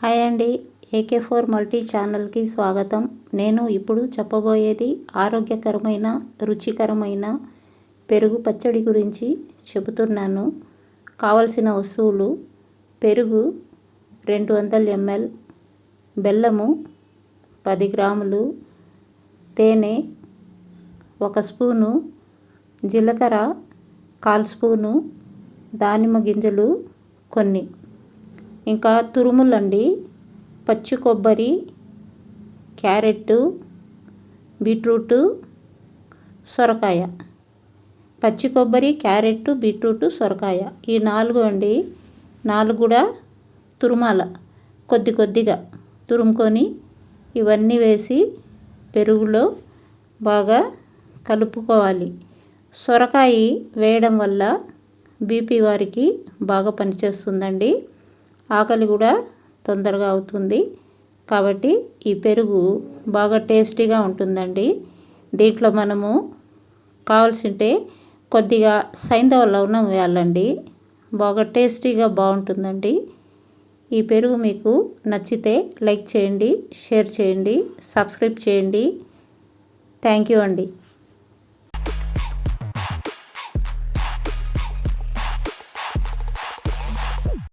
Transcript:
Hi అండి AK four multi ఛానల్కి స్వాగతం. నేను ఇప్పుడు చెప్పబోయేది ఆరోగ్యకరమైన రుచికరమైన పెరుగు పచ్చడి గురించి చెబుతున్నాను. కావలసిన వస్తువులు పెరుగు రెండు వందల ఎంఎల్ బెల్లము పది గ్రాములు తేనె ఒక స్పూను జీలకర్ర కాల్ స్పూను దానిమ్మ గింజలు కొన్ని. ఇంకా తురుములండి. పచ్చి కొబ్బరి క్యారెట్ బీట్రూటు సొరకాయ. పచ్చి కొబ్బరి క్యారెట్ బీట్రూట్ సొరకాయ. ఈ నాలుగు అండి. నాలుగు కూడా తురుమాల. కొద్ది కొద్దిగా తురుముకొని ఇవన్నీ వేసి పెరుగులో బాగా కలుపుకోవాలి. సొరకాయ వేయడం వల్ల బీపీ వారికి బాగా పనిచేస్తుందండి. ఆకలి కూడా తొందరగా అవుతుంది. కాబట్టి ఈ పెరుగు బాగా టేస్టీగా ఉంటుందండి. దీంట్లో మనము కావాల్సింటే కొద్దిగా సైంధవ లవణం వేయాలండి. బాగా టేస్టీగా బాగుంటుందండి. ఈ పెరుగు మీకు నచ్చితే లైక్ చేయండి షేర్ చేయండి సబ్స్క్రైబ్ చేయండి. థ్యాంక్ యూ అండి.